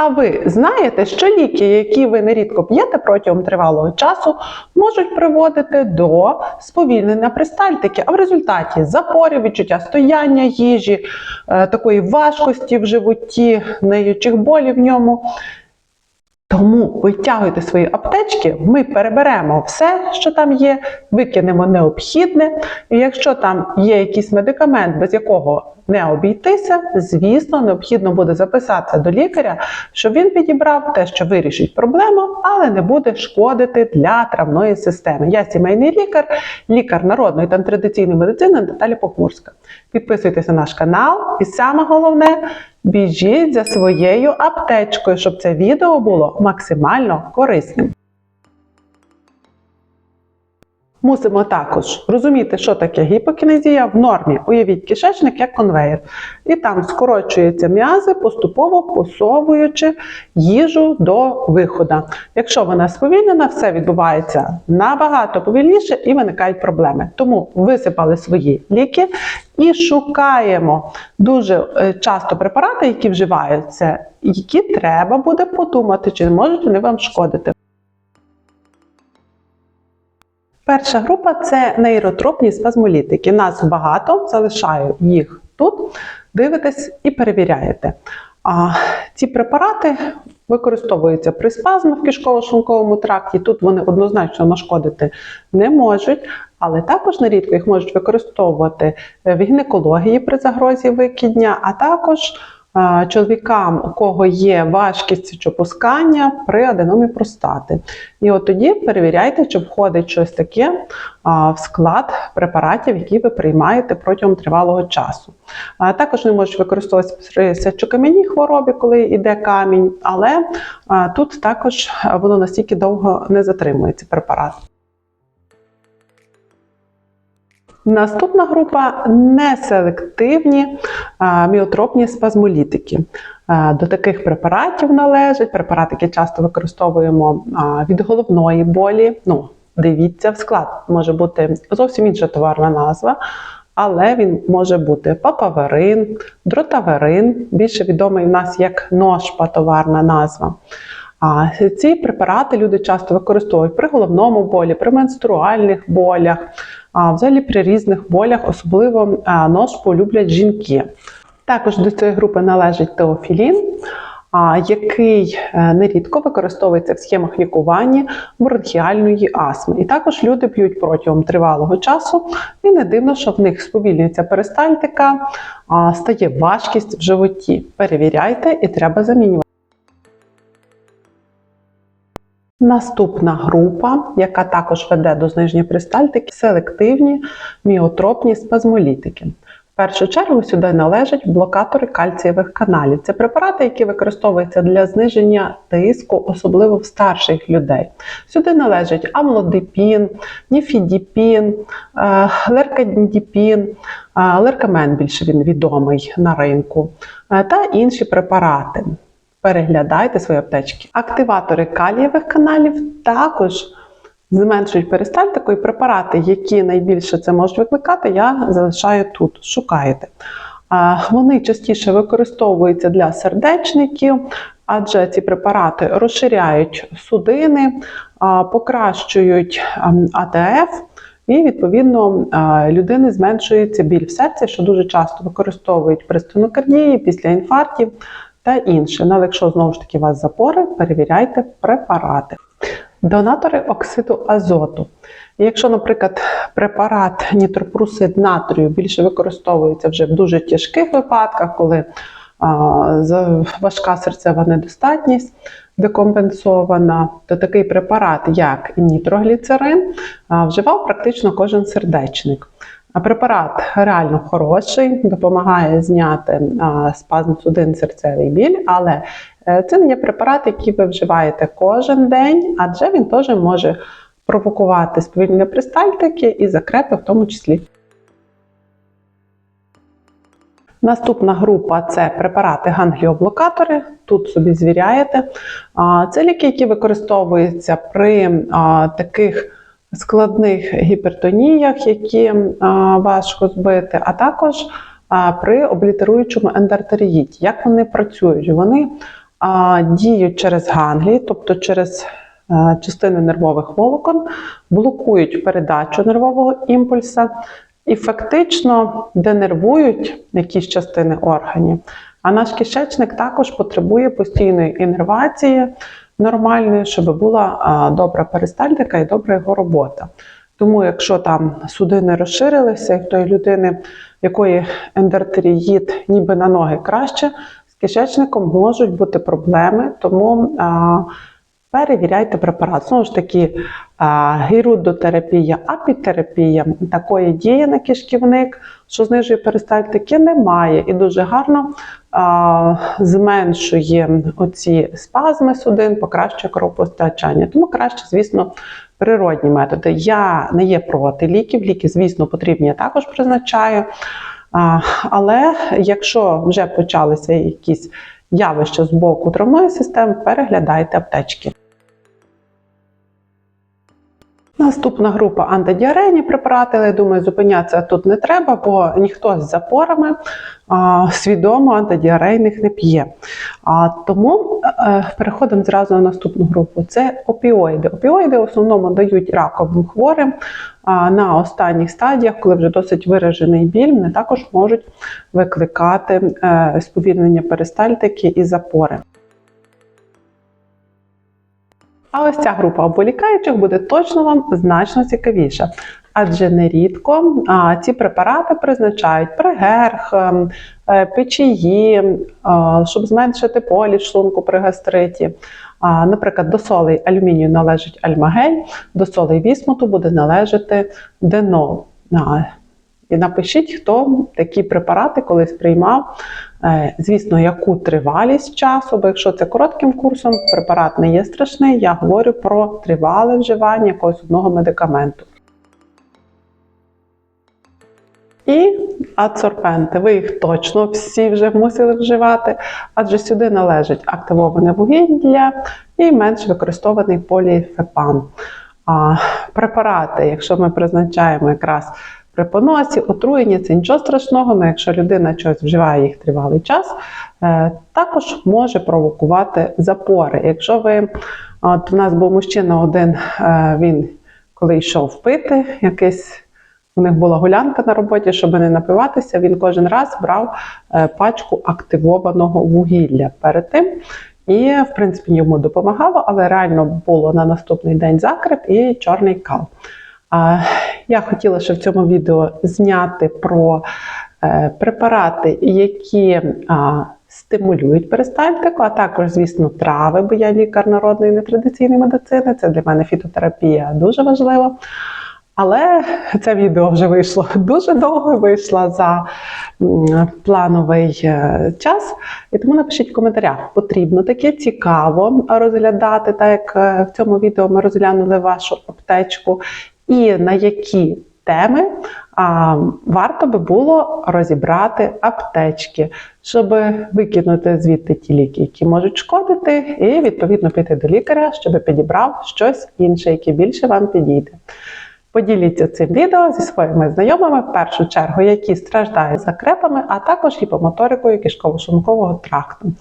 А ви знаєте, що ліки, які ви нерідко п'єте протягом тривалого часу, можуть приводити до сповільнення пристальтики, а в результаті запорів, відчуття стояння їжі, е, такої важкості в животі, неючих болів в ньому. Тому витягуйте свої аптечки, ми переберемо все, що там є, викинемо необхідне. І якщо там є якийсь медикамент, без якого не обійтися, звісно, необхідно буде записатися до лікаря, щоб він підібрав те, що вирішить проблему, але не буде шкодити для травної системи. Я сімейний лікар, лікар народної та традиційної медицини Наталя Похмурська. Підписуйтесь на наш канал, і саме головне. Біжіть за своєю аптечкою, щоб це відео було максимально корисним. Мусимо також розуміти, що таке гіпокінезія в нормі. Уявіть кишечник як конвейер. І там скорочуються м'язи, поступово посовуючи їжу до виходу. Якщо вона сповільнена, все відбувається набагато повільніше і виникають проблеми. Тому висипали свої ліки і шукаємо дуже е, часто препарати, які вживаються, які треба буде подумати, чи можуть вони вам шкодити. Перша група це нейротропні спазмолітики. Нас багато, залишаю їх тут, дивитесь і перевіряєте. А ці препарати використовуються при спазмах в кишково-шлунковому тракті. Тут вони однозначно нашкодити не можуть, але також нерідко їх можуть використовувати в гінекології при загрозі викидня, а також чоловікам, у кого є важкість сечопускання при аденомі простати. І от тоді перевіряйте, чи входить щось таке в склад препаратів, які ви приймаєте протягом тривалого часу. Також вони можуть використовуватися при сечокам'яній хворобі, коли йде камінь, але тут також воно настільки довго не затримується препарат. Наступна група неселективні міотропні спазмолітики. До таких препаратів належать препарати, які часто використовуємо від головної болі. Ну, дивіться в склад, може бути зовсім інша товарна назва, але він може бути папаверин, дротаверин, більше відомий в нас як ножпа товарна назва. А ці препарати люди часто використовують при головному болі, при менструальних болях, а взагалі при різних болях, особливо а, ножпу люблять жінки. Також до цієї групи належить теофілін, який е, нерідко використовується в схемах лікування бронхіальної астми. І також люди п'ють протягом тривалого часу, і не дивно, що в них сповільнюється перистальтика, стає важкість в животі. Перевіряйте і треба замінювати. Наступна група, яка також веде до зниження пристальтики, селективні міотропні спазмолітики. В першу чергу сюди належать блокатори кальцієвих каналів. Це препарати, які використовуються для зниження тиску, особливо в старших людей. Сюди належать амлодипін, ніфідіпін, е, леркадіпін, е, леркамен більше він відомий на ринку, е, та інші препарати. Переглядайте свої аптечки. Активатори калієвих каналів також зменшують перистальтику і препарати, які найбільше це можуть викликати, я залишаю тут. Шукайте. Вони частіше використовуються для сердечників, адже ці препарати розширяють судини, покращують АТФ. І, відповідно, людини зменшується біль в серці, що дуже часто використовують при стенокардії, після інфарктів та інше. Але якщо знову ж таки у вас запори, перевіряйте препарати. Донатори оксиду азоту. Якщо, наприклад, препарат нітропрусид натрію більше використовується вже в дуже тяжких випадках, коли а, важка серцева недостатність декомпенсована, то такий препарат, як нітрогліцерин, а, вживав практично кожен сердечник. Препарат реально хороший, допомагає зняти спазм судин серцевий біль, але е, це не є препарат, який ви вживаєте кожен день, адже він теж може провокувати сповільнення пристальтики і закрепи в тому числі. Наступна група це препарати гангліоблокатори. Тут собі звіряєте. Це ліки, які використовуються при таких складних гіпертоніях, які важко збити, а також при облітеруючому ендартеріїті. Як вони працюють? Вони діють через ганглії, тобто через частини нервових волокон, блокують передачу нервового імпульса і фактично денервують якісь частини органів. А наш кишечник також потребує постійної інервації нормальної, щоб була добра перистальтика і добра його робота. Тому, якщо там судини розширилися, і в тої людини, в якої ендертеріїд ніби на ноги краще, з кишечником можуть бути проблеми, тому а, перевіряйте препарат. Знову ж таки, гірудотерапія, апітерапія такої дії на кишківник, що знижує перистальтики, немає і дуже гарно зменшує оці спазми судин, покращує кровопостачання. Тому краще, звісно, природні методи. Я не є проти ліків. Ліки, звісно, потрібні, я також призначаю. Але якщо вже почалися якісь явища з боку травної системи, переглядайте аптечки. Наступна група антидіарейні препарати, але я думаю, зупинятися тут не треба, бо ніхто з запорами а, свідомо антидіарейних не п'є. А, тому е, переходимо зразу на наступну групу. Це опіоїди. Опіоїди в основному дають раковим хворим а, на останніх стадіях, коли вже досить виражений біль, вони також можуть викликати е, сповільнення перистальтики і запори. А ось ця група обволікаючих буде точно вам значно цікавіша. Адже нерідко а, ці препарати призначають при герх, ем, е, печії, а, щоб зменшити полі шлунку при гастриті. А, наприклад, до солей алюмінію належить альмагель, до солей вісмуту буде належати денол. І напишіть, хто такі препарати колись приймав. Е, Звісно, яку тривалість часу, бо якщо це коротким курсом, препарат не є страшний. Я говорю про тривале вживання якогось одного медикаменту. І ацорпенти. Ви їх точно всі вже мусили вживати, адже сюди належить активоване вугілля і менш використований поліфепан. А, препарати, якщо ми призначаємо якраз при поносі, отруєння, це нічого страшного, але якщо людина щось вживає їх тривалий час, е, також може провокувати запори. Якщо ви, от у нас був мужчина один, е, він коли йшов пити, якийсь у них була гулянка на роботі, щоб не напиватися, він кожен раз брав е, пачку активованого вугілля перед тим. І, в принципі, йому допомагало, але реально було на наступний день закреп і чорний кал. Я хотіла ще в цьому відео зняти про е, препарати, які стимулюють перистальтику, а також, звісно, трави, бо я лікар народної нетрадиційної медицини. Це для мене фітотерапія дуже важлива. Але це відео вже вийшло дуже довго, вийшло за плановий е, час. І тому напишіть в коментарях, потрібно таке цікаво розглядати, так як е, в цьому відео ми розглянули вашу аптечку, і на які теми а, варто би було розібрати аптечки, щоб викинути звідти ті ліки, які можуть шкодити, і відповідно піти до лікаря, щоб підібрав щось інше, яке більше вам підійде. Поділіться цим відео зі своїми знайомими, в першу чергу, які страждають закрепами, а також гіпомоторикою кишково-шлункового тракту.